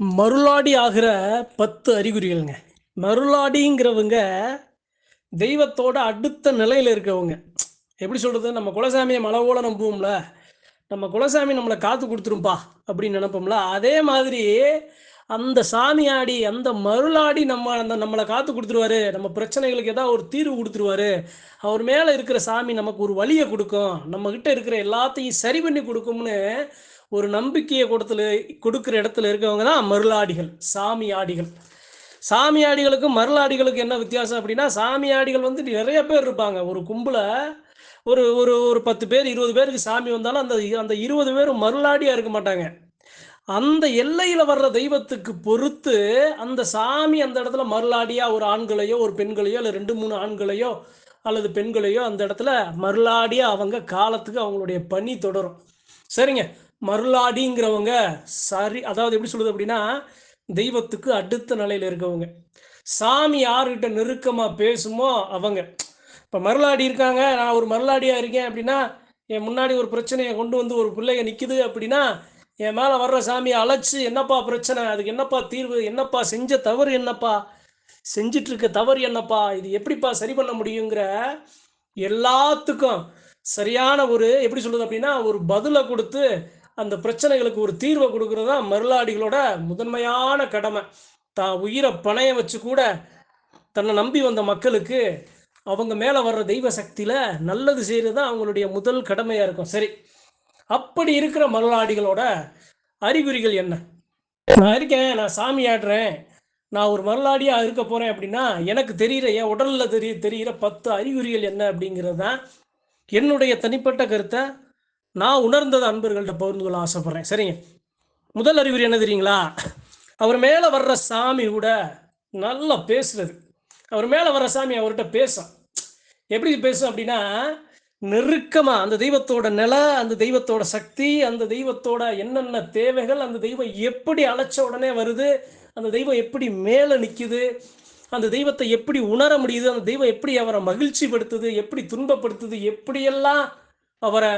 மருளாடி ஆகிற பத்து அறிகுறிகள்ங்க. மருளாடிங்கிறவங்க தெய்வத்தோட அடுத்த நிலையில் இருக்கவங்க. எப்படி சொல்கிறது நம்ம குலசாமியை மலவோல நம்புவோம்ல. நம்ம குலசாமி நம்மளை காத்து கொடுத்துரும்பா அப்படின்னு நினைப்போம்ல. அதே மாதிரி அந்த சாமியாடி அந்த மருளாடி நம்ம அந்த நம்மளை காத்து கொடுத்துருவாரு. நம்ம பிரச்சனைகளுக்கு ஏதாவது ஒரு தீர்வு கொடுத்துருவாரு. அவர் மேலே இருக்கிற சாமி நமக்கு ஒரு வழியை கொடுக்கும். நம்மக்கிட்ட இருக்கிற எல்லாத்தையும் சரி பண்ணி கொடுக்கும்னு ஒரு நம்பிக்கையை கொடுத்துல கொடுக்குற இடத்துல இருக்கவங்க தான் மருளாடிகள் சாமியாடிகள். சாமியாடிகளுக்கும் மருளாடிகளுக்கும் என்ன வித்தியாசம் அப்படின்னா சாமியாடிகள் வந்து நிறைய பேர் இருப்பாங்க. ஒரு கும்பலை ஒரு ஒரு ஒரு பத்து பேர் இருபது பேருக்கு சாமி வந்தாலும் அந்த அந்த இருபது பேரும் மருளாடியாக இருக்க மாட்டாங்க. அந்த எல்லையில் வர்ற தெய்வத்துக்கு பொறுத்து அந்த சாமி அந்த இடத்துல மருளாடியாக ஒரு ஆண்களையோ ஒரு பெண்களையோ இல்லை ரெண்டு மூணு ஆண்களையோ அல்லது பெண்களையோ அந்த இடத்துல மருளாடியாக அவங்க காலத்துக்கு அவங்களுடைய பணி தொடரும். சரிங்க? மருளாடிங்கிறவங்க சரி அதாவது எப்படி சொல்லுது அப்படின்னா தெய்வத்துக்கு அடுத்த நிலையில் இருக்கவங்க. சாமி யாருக்கிட்ட நெருக்கமாக பேசுமோ அவங்க. இப்போ மருளாடி இருக்காங்க நான் ஒரு மருளாடியாக இருக்கேன் அப்படின்னா என் முன்னாடி ஒரு பிரச்சனையை கொண்டு வந்து ஒரு பிள்ளைங்க நிற்குது அப்படின்னா என் மேலே வர்ற சாமியை அழைச்சி என்னப்பா பிரச்சனை? அதுக்கு என்னப்பா தீர்வு? என்னப்பா செஞ்ச தவறு என்னப்பா? செஞ்சிட்டு இருக்க தவறு என்னப்பா? இது எப்படிப்பா சரி பண்ண முடியுங்கிற எல்லாத்துக்கும் சரியான ஒரு எப்படி சொல்லுது அப்படின்னா ஒரு பதிலை கொடுத்து அந்த பிரச்சனைகளுக்கு ஒரு தீர்வை கொடுக்கறது தான் மருளாடிகளோட முதன்மையான கடமை. தான் உயிரை பணைய வச்சு கூட தன்னை நம்பி வந்த மக்களுக்கு அவங்க மேலே வர்ற தெய்வ சக்தியில் நல்லது செய்கிறது தான் அவங்களுடைய முதல் கடமையாக இருக்கும். சரி அப்படி இருக்கிற மருளாடிகளோட அறிகுறிகள் என்ன? நான் இருக்கேன் நான் சாமி ஆடுறேன் நான் ஒரு மருளாடியாக இருக்க போகிறேன் அப்படின்னா எனக்கு தெரிகிற என் உடலில் தெரிய தெரிகிற பத்து அறிகுறிகள் என்ன அப்படிங்கிறது தான் என்னுடைய தனிப்பட்ட கருத்தை நான் உணர்ந்ததை அன்பர்கள்ட்ட பகிர்ந்து கொள்ள ஆசைப்பட்றேன். சரிங்க. முதல் அறிவுரை என்ன தெரியுங்களா? அவர் மேலே வர்ற சாமி கூட நல்லா பேசுறது. அவர் மேலே வர்ற சாமி அவர்கிட்ட பேசும். எப்படி பேசும் அப்படின்னா நெருக்கமாக அந்த தெய்வத்தோட நிலை அந்த தெய்வத்தோட சக்தி அந்த தெய்வத்தோட என்னென்ன தேவைகள் அந்த தெய்வம் எப்படி அழைச்ச உடனே வருது அந்த தெய்வம் எப்படி மேலே நிற்குது அந்த தெய்வத்தை எப்படி உணர முடியுது அந்த தெய்வம் எப்படி அவரை மகிழ்ச்சிப்படுத்துது எப்படி துன்பப்படுத்துது எப்படியெல்லாம் அவரை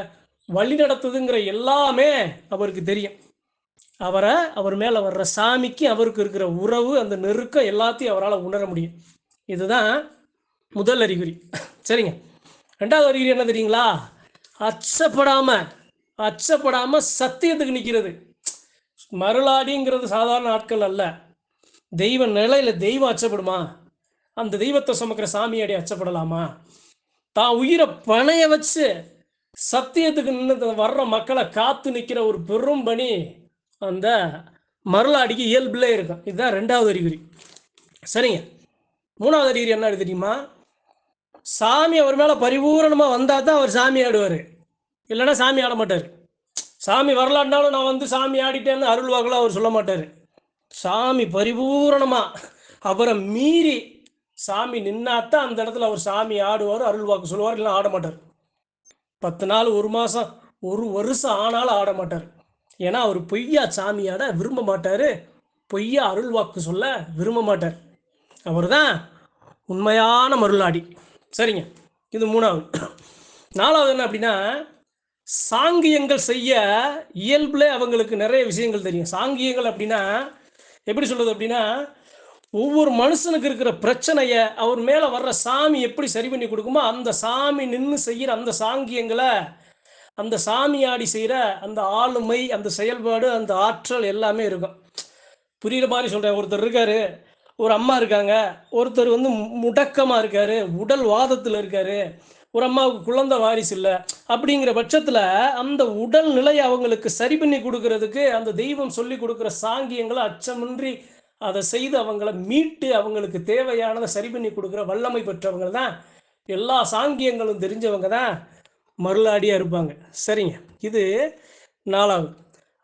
வழி நடத்துதுங்கிற எல்லாமே அவருக்கு தெரியும். அவரை அவர் மேலே வர்ற சாமிக்கு அவருக்கு இருக்கிற உறவு அந்த நெருக்கம் எல்லாத்தையும் அவரால் உணர முடியும். இதுதான் முதல் அறிகுறி. சரிங்க. ரெண்டாவது அறிகுறி என்ன தெரியுங்களா? அச்சப்படாம அச்சப்படாம சத்தியத்துக்கு நிற்கிறது மருளாடிங்கிறது சாதாரண ஆட்கள் அல்ல. தெய்வ நிலையில தெய்வம் அச்சப்படுமா? அந்த தெய்வத்தை சுமக்கிற சாமியாடி அச்சப்படலாமா? தான் உயிரை பணைய வச்சு சத்தியத்துக்கு நின்று வர்ற மக்களை காத்து நிற்கிற ஒரு பெரும் பணி அந்த மருளாடிக்கு இயல்புலே இருக்கும். இதுதான் ரெண்டாவது அறிகுறி. சரிங்க. மூணாவது அறிகுறி என்ன தெரியுமா? சாமி அவர் மேலே பரிபூரணமாக வந்தால் தான் அவர் சாமி ஆடுவார். இல்லைன்னா சாமி ஆட மாட்டார். சாமி வரலான்னாலும் நான் வந்து சாமி ஆடிட்டேன்னு அருள்வாக்கெல்லாம் அவர் சொல்ல மாட்டார். சாமி பரிபூரணமாக அவரை மீறி சாமி நின்னாத்தான் அந்த இடத்துல அவர் சாமி ஆடுவார் அருள்வாக்கு சொல்லுவார் இல்லைன்னா ஆட மாட்டார். பத்து நாள் ஒரு மாதம் ஒரு வருஷம் ஆனாலும் ஆட மாட்டார். ஏன்னா அவர் பொய்யா சாமியாட விரும்ப மாட்டார். பொய்யா அருள் வாக்கு சொல்ல விரும்ப மாட்டார். அவர் தான் உண்மையான மருளாடி. சரிங்க. இது மூணாவது. நாலாவது என்ன அப்படின்னா சாங்கியங்கள் செய்ய இயல்புல அவங்களுக்கு நிறைய விஷயங்கள் தெரியும். சாங்கியங்கள் அப்படின்னா எப்படி சொல்கிறது அப்படின்னா ஒவ்வொரு மனுஷனுக்கு இருக்கிற பிரச்சனையை அவர் மேலே வர்ற சாமி எப்படி சரி பண்ணி கொடுக்குமோ அந்த சாமி நின்று செய்கிற அந்த சாங்கியங்களை அந்த சாமியாடி செய்கிற அந்த ஆளுமை அந்த செயல்பாடு அந்த ஆற்றல் எல்லாமே இருக்கும். புரியுற மாதிரி சொல்கிறேன் ஒருத்தர் இருக்கார் ஒரு அம்மா இருக்காங்க ஒருத்தர் வந்து முடக்கமாக இருக்கார் உடல் வாதத்தில் இருக்கார் ஒரு அம்மாவுக்கு குழந்தை வாரிசு இல்லை அப்படிங்கிற பட்சத்தில் அந்த உடல் நிலையை அவங்களுக்கு சரி பண்ணி கொடுக்கறதுக்கு அந்த தெய்வம் சொல்லி கொடுக்குற சாங்கியங்களை அச்சமின்றி அதை செய்து அவங்கள மீட்டு அவங்களுக்கு தேவையானதை சரி பண்ணி கொடுக்குற வல்லமை பெற்றவங்க தான். எல்லா சாங்கியங்களும் தெரிஞ்சவங்க தான் மருளாடியாக இருப்பாங்க. சரிங்க. இது நாலாவது.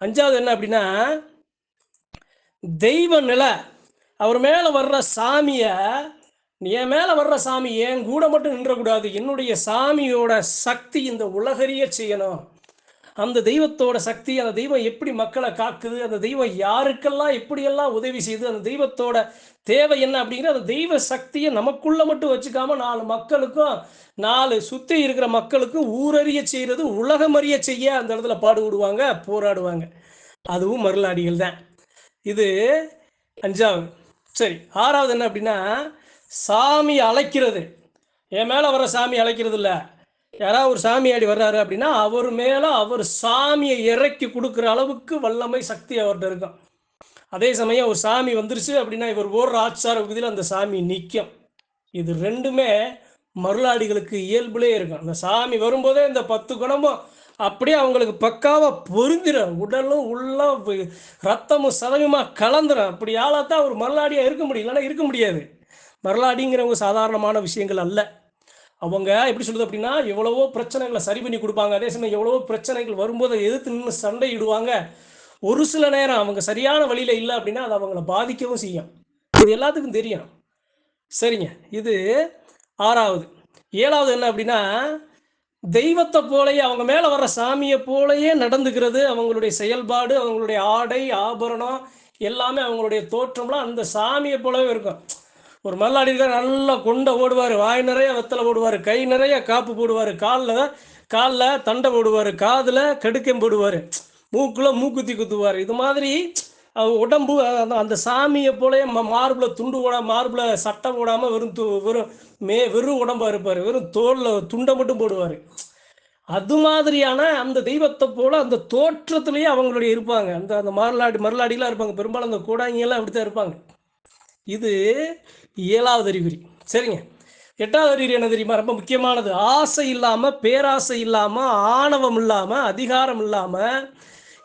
அஞ்சாவது என்ன அப்படின்னா தெய்வ நிலை அவர் மேலே வர்ற சாமியை என் மேலே வர்ற சாமி என் கூட மட்டும் நின்றக்கூடாது. என்னுடைய சாமியோட சக்தி இந்த உலகறிய செய்யணும். அந்த தெய்வத்தோட சக்தி அந்த தெய்வம் எப்படி மக்களை காக்குது அந்த தெய்வம் யாருக்கெல்லாம் எப்படியெல்லாம் உதவி செய்யுது அந்த தெய்வத்தோட தேவை என்ன அப்படிங்கிற அந்த தெய்வ சக்தியை நமக்குள்ள மட்டும் வச்சுக்காம நாலு மக்களுக்கும் நாலு சுற்றி இருக்கிற மக்களுக்கும் ஊரறிய செய்கிறது உலகம் செய்ய அந்த இடத்துல பாடுபடுவாங்க போராடுவாங்க. அதுவும் மருளாடிகள் தான். இது அஞ்சாவது. சரி ஆறாவது என்ன அப்படின்னா சாமி அழைக்கிறது. என் மேலே வர சாமி அழைக்கிறது இல்லை யாராவது ஒரு சாமியாடி வர்றாரு அப்படின்னா அவர் மேலே அவர் சாமியை இறக்கி கொடுக்குற அளவுக்கு வல்லமை சக்தி அவர்கிட்ட இருக்கும். அதே சமயம் ஒரு சாமி வந்துருச்சு அப்படின்னா இவர் ஓர் ஆச்சார பகுதியில் அந்த சாமி நிற்கும் இது ரெண்டுமே மருளாடிகளுக்கு இயல்புலே இருக்கும். அந்த சாமி வரும்போதே இந்த பத்து குணமும் அப்படியே அவங்களுக்கு பக்காவாக பொருந்திடும் உடலும் உள்ள ரத்தமும் சதவீமாக கலந்துரும். அப்படி ஆளாத்தான் ஒரு மருளாடியாக இருக்க முடியும். இல்லைன்னா இருக்க முடியாது. மருளாடிங்கிறவங்க சாதாரணமான விஷயங்கள் அல்ல. அவங்க எப்படி சொல்றது அப்படின்னா எவ்வளவோ பிரச்சனைகளை சரி பண்ணி கொடுப்பாங்க. அதே சமயம் எவ்வளவோ பிரச்சனைகள் வரும்போது எதிர்த்து நின்று சண்டையிடுவாங்க. ஒரு சில நேரம் அவங்க சரியான வழியில் இல்லை அப்படின்னா அது அவங்கள பாதிக்கவும் செய்யும். இது எல்லாத்துக்கும் தெரியும். சரிங்க. இது ஆறாவது. ஏழாவது என்ன அப்படின்னா தெய்வத்தை போலயே அவங்க மேலே வர்ற சாமியை போலயே நடந்துக்கிறது அவங்களுடைய செயல்பாடு அவங்களுடைய ஆடை ஆபரணம் எல்லாமே அவங்களுடைய தோற்றம்லாம் அந்த சாமியை போலவே இருக்கும். ஒரு மல்லாடி இருக்கார் நல்லா கொண்டை ஓடுவார் வாய் நிறைய வெத்தலை போடுவார் கை நிறைய காப்பு போடுவார் காலில் காலில் தண்டை போடுவார் காதில் கடுக்கம் போடுவார் மூக்குல மூக்குத்தி குத்துவார். இது மாதிரி உடம்பு அந்த சாமியை போலயே ம மார்பில் துண்டு போட மார்பில் சட்டை போடாமல் வெறும் து வெறும் மே வெறும் உடம்பாக இருப்பார். வெறும் தோலில் துண்டை மட்டும் போடுவார். அது மாதிரியான அந்த தெய்வத்தை போல அந்த தோற்றத்திலேயே அவங்களுடைய இருப்பாங்க. அந்த அந்த மரலாடி மரலாடிலாம் இருப்பாங்க. பெரும்பாலும் அந்த கூடாங்கியெல்லாம் அப்படி தான் இருப்பாங்க. இது ஏழாவது அறிகுறி. சரிங்க. எட்டாவது அறிகுறி என்ன தெரியுமா? ரொம்ப முக்கியமானது. ஆசை இல்லாமல் பேராசை இல்லாமல் ஆணவம் இல்லாமல் அதிகாரம் இல்லாமல்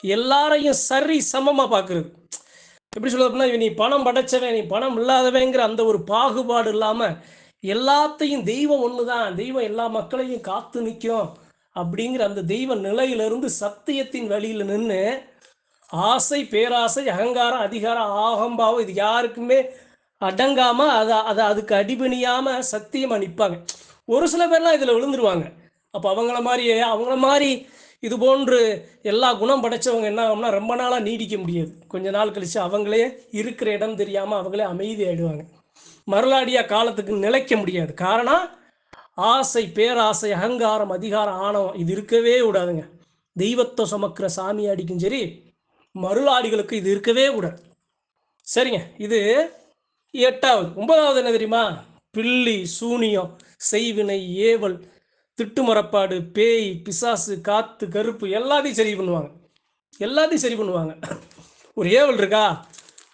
எல்லாரையும் சரி சமமாக பார்க்குறது எப்படி சொல்றது அப்படின்னா நீ பணம் படைச்சவன் நீ பணம் இல்லாதவங்கிற அந்த ஒரு பாகுபாடு இல்லாமல் எல்லாத்தையும் தெய்வம் ஒன்று தான் தெய்வம் எல்லா மக்களையும் காத்து நிற்கும் அப்படிங்கிற அந்த தெய்வ நிலையிலிருந்து சத்தியத்தின் வழியில் நின்று ஆசை பேராசை அகங்காரம் அதிகாரம் ஆகம்பாவம் இது யாருக்குமே அடங்காம அதை அதை அதுக்கு அடிபணியாம சத்தியமா நிற்பாங்க ஒரு சில பேர்லாம் இதில் விழுந்துருவாங்க. அப்போ அவங்கள மாதிரியே அவங்கள மாதிரி இது போன்று எல்லா குணம் படைச்சவங்க என்ன ஆகும்னா ரொம்ப நாளாக நீடிக்க முடியாது. கொஞ்ச நாள் கழித்து அவங்களே இருக்கிற இடம் தெரியாமல் அவங்களே அமைதி ஆயிடுவாங்க மறுநாடியா காலத்துக்கு நிலைக்க முடியாது. காரணம் ஆசை பேராசை அகங்காரம் அதிகாரம் ஆணவம் இது இருக்கவே கூடாதுங்க. தெய்வத்தை சுமக்கிற சாமியாடிக்கும் சரி மருளாடிகளுக்கு இது இருக்கவே கூடாது. சரிங்க இது எட்டாவது ஒன்பதாவது என்ன தெரியுமா? பில்லி சூனியம் செய்வினை ஏவல் திட்டுமரப்பாடு பேய் பிசாசு காத்து கருப்பு எல்லாத்தையும் சரி பண்ணுவாங்க. எல்லாத்தையும் சரி பண்ணுவாங்க. ஒரு ஏவல் இருக்கா?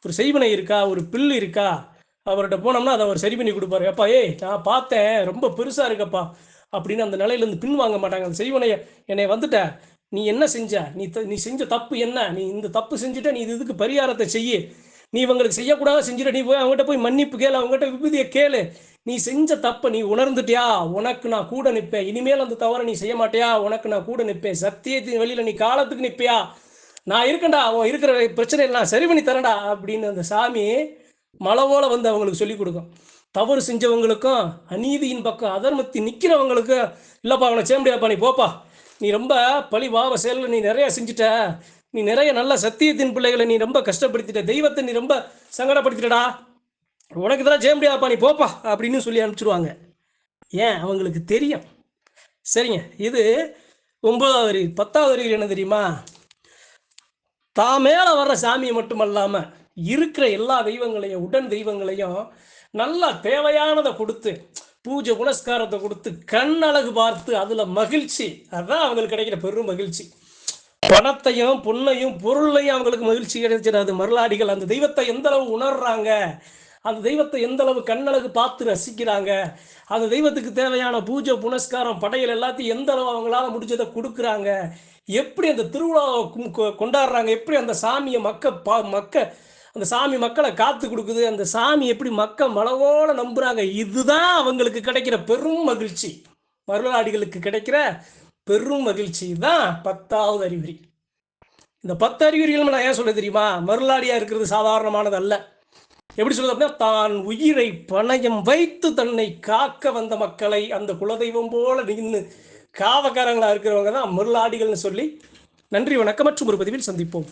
ஒரு செய்வினை இருக்கா? ஒரு பில்லு இருக்கா? அவர்கிட்ட போனோம்னா அதை அவர் சரி பண்ணி கொடுப்பாரு. அப்பா ஏய் நான் பார்த்தேன். ரொம்ப பெருசாக இருக்கப்பா. அப்படின்னு அந்த நிலையிலேருந்து பின் வாங்க மாட்டாங்க. அந்த செய்வனையை என்னை வந்துட்ட. நீ என்ன செஞ்ச? நீ த- நீ செஞ்ச தப்பு என்ன? நீ இந்த தப்பு செஞ்சுட்ட. நீ இது இதுக்கு பரிகாரத்தை செய்யு. நீ இவங்களுக்கு செய்யக்கூடாத செஞ்சுட்ட நீ போய் அவங்ககிட்ட போய் மன்னிப்பு கேளு அவங்ககிட்ட விபூதியை கேளு. நீ செஞ்ச தப்பை நீ உணர்ந்துட்டியா? உனக்கு நான் கூட நிற்பேன் இனிமேல் அந்த தவறை நீ செய்ய மாட்டியா? உனக்கு நான் கூட நிற்பேன் சத்தியத்தின் வெளியில் நீ காலத்துக்கு நிற்பியா நான் இருக்கேன்டா அவன் இருக்கிற பிரச்சனை நான் சரி பண்ணி தரேன்டா அப்படின்னு அந்த சாமி மலவோல வந்து அவங்களுக்கு சொல்லிக் கொடுக்கும். தவறு செஞ்சவங்களுக்கும் அநீதியின் பக்கம் அதர்மத்தி நிற்கிறவங்களுக்கும் இல்லைப்பா அவனை செய்ய முடியாதுப்பா நீ போப்பா. நீ ரொம்ப பழி வாவ செயலில் நீ நிறையா செஞ்சுட்ட. நீ நிறைய நல்ல சத்தியத்தின் பிள்ளைகளை நீ ரொம்ப கஷ்டப்படுத்திட்ட தெய்வத்தை நீ ரொம்ப சங்கடப்படுத்திட்டடா. உனக்கு தான் ஜெய முடியாதுப்பா நீ போப்பா அப்படின்னு சொல்லி அனுப்பிச்சிடுவாங்க ஏன்? அவங்களுக்கு தெரியும். சரிங்க இது ஒன்பதாவது வரி பத்தாவது அறிவு என்ன தெரியுமா? தான் மேலே வர்ற சாமியை மட்டுமல்லாமல் இருக்கிற எல்லா தெய்வங்களையும் உடன் தெய்வங்களையும் நல்லா தேவையானதை கொடுத்து பூஜை புனஸ்காரத்தை கொடுத்து கண் அழகு பார்த்து அதில் மகிழ்ச்சி. அதுதான் அவங்களுக்கு கிடைக்கிற பெரும் மகிழ்ச்சி. பணத்தையும் பொண்ணையும் பொருளையும் அவங்களுக்கு மகிழ்ச்சி கிடைச்சிடாது மருளாடிகள் அந்த தெய்வத்தை எந்த அளவு உணர்றாங்க? அந்த தெய்வத்தை எந்த அளவு கண்ணழகு பார்த்து ரசிக்கிறாங்க? அந்த தெய்வத்துக்கு தேவையான பூஜை புனஸ்காரம் படையல் எல்லாத்தையும் எந்த அளவு அவங்களால முடிஞ்சதை கொடுக்குறாங்க? எப்படி அந்த திருவிழாவை கொண்டாடுறாங்க? எப்படி அந்த சாமியை மக்க பா மக்க அந்த சாமி மக்களை காத்து கொடுக்குது? அந்த சாமி எப்படி மக்கள் மனவோட நம்புறாங்க? இதுதான் அவங்களுக்கு கிடைக்கிற பெரும் மகிழ்ச்சி. மருளாடிகளுக்கு கிடைக்கிற பெரும் மகிழ்ச்சி. தான் பத்தாவது அறிகுறி. இந்த பத்து அறிகுறிகள் நான் ஏன் சொல்ல தெரியுமா? மருளாடியா இருக்கிறது சாதாரணமானது அல்ல. எப்படி சொல்றது அப்படின்னா தான் உயிரை பணயம் வைத்து தன்னை காக்க வந்த மக்களை அந்த குலதெய்வம் போல நின்று காவக்காரங்களா இருக்கிறவங்க தான் மருளாடிகள்னு சொல்லி நன்றி வணக்கம் மற்றும் ஒரு பதிவில் சந்திப்போம்.